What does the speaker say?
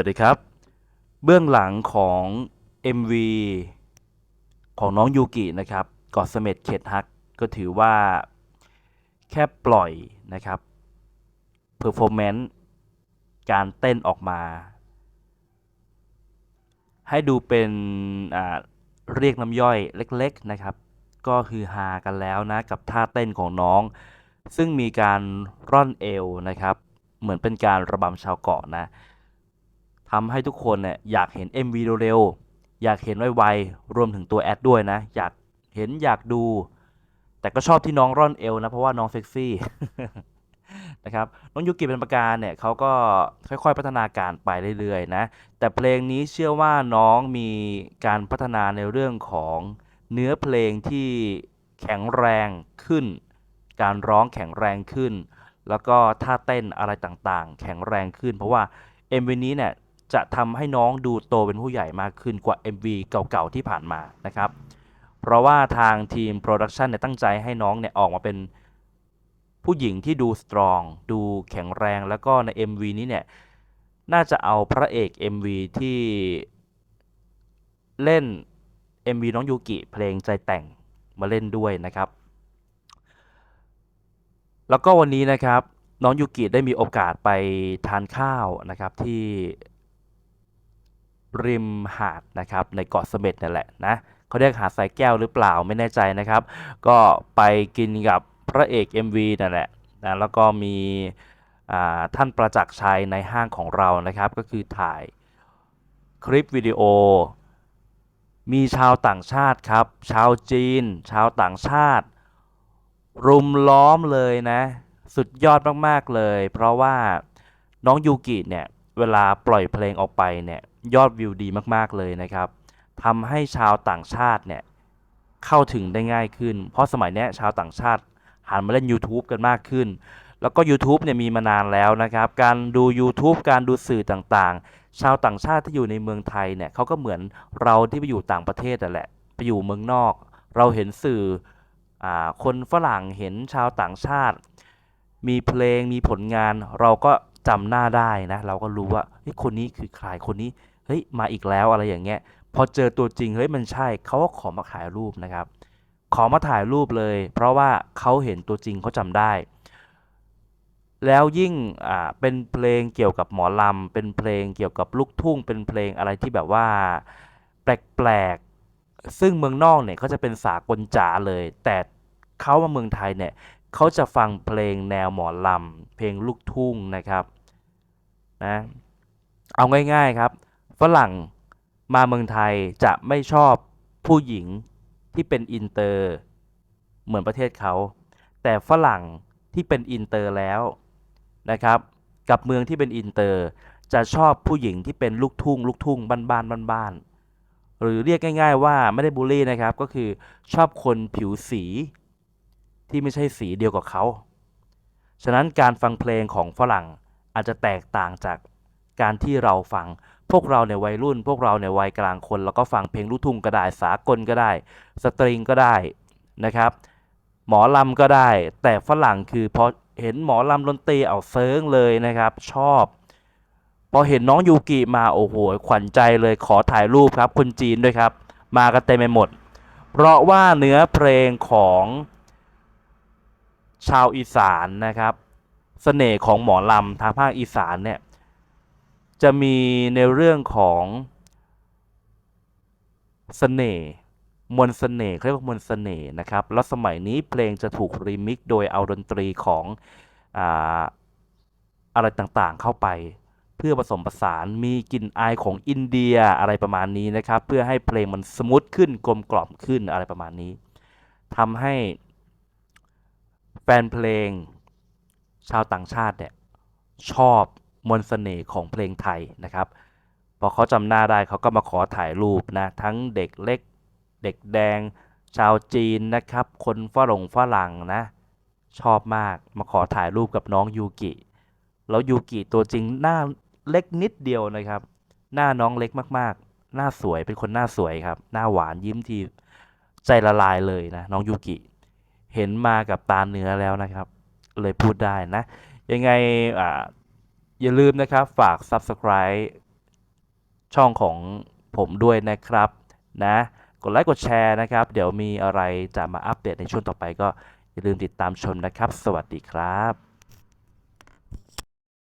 วัสดีครับ เบื้องหลังของ MV ของน้องยูกินะครับกอดเสม็ดเข็ดฮักก็ถือว่าแค่ปล่อยนะครับเพอร์ฟอร์แมนซ์การเต้นออกมา ให้ดูเป็นเรียกน้ำย่อยเล็กๆนะครับ ก็คือฮากันแล้วนะ กับท่าเต้นของน้อง ซึ่งมีการร่อนเอวนะครับ เหมือนเป็นการระบำชาวเกาะนะ ทำให้ทุกคนเนี่ยอยากเห็น MV เร็วๆอยากเห็นไวๆรวมถึงตัวแอดด้วยนะ อยากเห็นอยากดู แต่ก็ชอบที่น้องร่อนเอวนะเพราะว่าน้องเซ็กซี่นะครับน้องยูกิเป็นประการเนี่ยเขาก็ค่อยๆพัฒนาการไปเรื่อยๆนะแต่เพลงนี้เชื่อว่าน้องมีการพัฒนาในเรื่องของเนื้อเพลงที่แข็งแรงขึ้น การร้องแข็งแรงขึ้น แล้วก็ท่าเต้นอะไรต่างๆ แข็งแรงขึ้น เพราะว่า MV นี้เนี่ย จะทำให้น้องดูโตเป็นผู้ใหญ่มากขึ้นกว่า MV เก่าๆที่ผ่านมานะครับ เพราะว่าทางทีมโปรดักชันเนี่ยตั้งใจให้น้องเนี่ยออกมาเป็นผู้หญิงที่ดูสตรอง ดูแข็งแรงแล้วก็ใน MV นี้เนี่ย น่าจะเอาพระเอก MV ที่เล่น MV น้องยูกิเพลงใจแต่งมาเล่นด้วยนะครับ แล้วก็วันนี้นะครับน้องยูกิได้มีโอกาสไปทานข้าวนะครับที่ ริมหาดนะครับในเกาะเสม็ดนั่นแหละนะเขาเรียกหาดสายแก้วหรือเปล่าไม่แน่ใจนะครับ ก็ไปกินกับพระเอก MV นั่นแหละนะแล้วก็มีท่านประจักษ์ชัยในห้างของเรานะครับ ก็คือถ่ายคลิปวิดีโอ มีชาวต่างชาติครับ ชาวจีน ชาวต่างชาติ รุมล้อมเลยนะ สุดยอดมาก ๆ เลย เพราะว่าน้องยูกิเนี่ย เวลาปล่อยเพลงออกไปเนี่ยยอดวิวดีมากๆเลยนะครับทำให้ชาวต่างชาติเนี่ยเข้าถึงได้ง่ายขึ้น เพราะสมัยนี้ชาวต่างชาติหันมาเล่น YouTube กันมากขึ้น แล้วก็ YouTube เนี่ยมีมานานแล้วนะครับ การดู YouTube การดูสื่อต่างๆ ชาวต่างชาติที่อยู่ในเมืองไทยเนี่ยเขาก็เหมือนเราที่ไปอยู่ต่างประเทศนั่แหละ ไปอยู่เมืองนอก เราเห็นสื่ออคนฝรั่งเห็นชาวต่างชาติ มีเพลงมีผลงานเราก็ จำหน้าได้นะ เราก็รู้ว่าเฮ้ยคนนี้คือใครคนนี้เฮ้ยมาอีกแล้วอะไรอย่างเงี้ยพอเจอตัวจริงเฮ้ยมันใช่เขาก็ขอมาถ่ายรูปนะครับ ขอมาถ่ายรูปเลย เพราะว่าเขาเห็นตัวจริงเขาจำได้ แล้วยิ่งอ่าเป็นเพลงเกี่ยวกับหมอลำเป็นเพลงเกี่ยวกับลูกทุ่ง เป็นเพลงอะไรที่แบบว่าแปลกๆซึ่งเมืองนอกเนี่ยเขาจะเป็นสากลจ๋าเลย แต่เขามาเมืองไทยเนี่ยเขาจะฟังเพลงแนวหมอลำ เพลงลูกทุ่งนะครับนะเอาง่ายๆครับฝรั่งมาเมืองไทยจะไม่ชอบผู้หญิงที่เป็นอินเตอร์เหมือนประเทศเขา แต่ฝรั่งที่เป็นอินเตอร์แล้วนะครับ กับเมืองที่เป็นอินเตอร์จะชอบผู้หญิงที่เป็นลูกทุ่งลูกทุ่งบ้านบ้านบ้านบ้านๆหรือเรียกง่าย ๆ ว่าไม่ได้บูลลี่นะครับก็คือชอบคนผิวสีที่ไม่ใช่สีเดียวกับเขา ฉะนั้นการฟังเพลงของฝรั่งอาจจะแตกต่างจากการที่เราฟัง พวกเราในวัยรุ่น พวกเราในวัยกลางคน แล้วก็ฟังเพลงลูกทุ่งก็ได้ สากลก็ได้ สตริงก็ได้นะครับ หมอลำก็ได้ แต่ฝรั่งคือพอเห็นหมอลำดนตรีเอาเซิงเลยนะครับ ชอบ พอเห็นน้องยูกิมาโอ้โหขวัญใจเลยขอถ่ายรูปครับคนจีนด้วยครับ มากันเต็มไปหมด เพราะว่าเนื้อเพลงของ ชาวอีสานนะครับเสน่ห์ของหมอลำทางภาคอีสานเนี่ยจะมีในเรื่องของเสน่ห์มนต์เสน่ห์เขาเรียกว่ามนต์เสน่ห์นะครับ แล้วสมัยนี้เพลงจะถูกรีมิกซ์โดยเอาดนตรีของออะไรต่างๆเข้าไป เพื่อผสมผสานมีกลิ่นอายของอินเดียอะไรประมาณนี้นะครับ เพื่อให้เพลงมันสมูทขึ้นกลมกล่อมขึ้นอะไรประมาณนี้ทำให้ แฟนเพลง ชาวต่างชาติเนี่ยชอบมนต์เสน่ห์ของเพลงไทยนะครับ พอเขาจำหน้าได้เขาก็มาขอถ่ายรูปนะ ทั้งเด็กเล็ก เด็กแดง ชาวจีนนะครับ คนฝรั่งฝรั่งนะ ชอบมากมาขอถ่ายรูปกับน้องยูกิ แล้วยูกิตัวจริงหน้าเล็กนิดเดียวนะครับ หน้าน้องเล็กมากๆ หน้าสวยเป็นคนหน้าสวยครับ หน้าหวานยิ้มทีใจละลายเลยนะน้องยูกิ เห็นมากับตาเนื้อแล้วนะครับ เลยพูดได้นะ ยังไงอ่าอย่าลืมนะครับฝาก Subscribe ช่องของผมด้วยนะครับนะกดไลค์กดแชร์นะครับ เดี๋ยวมีอะไรจะมาอัปเดตในช่วงต่อไปก็อย่าลืมติดตามชมนะครับ สวัสดีครับ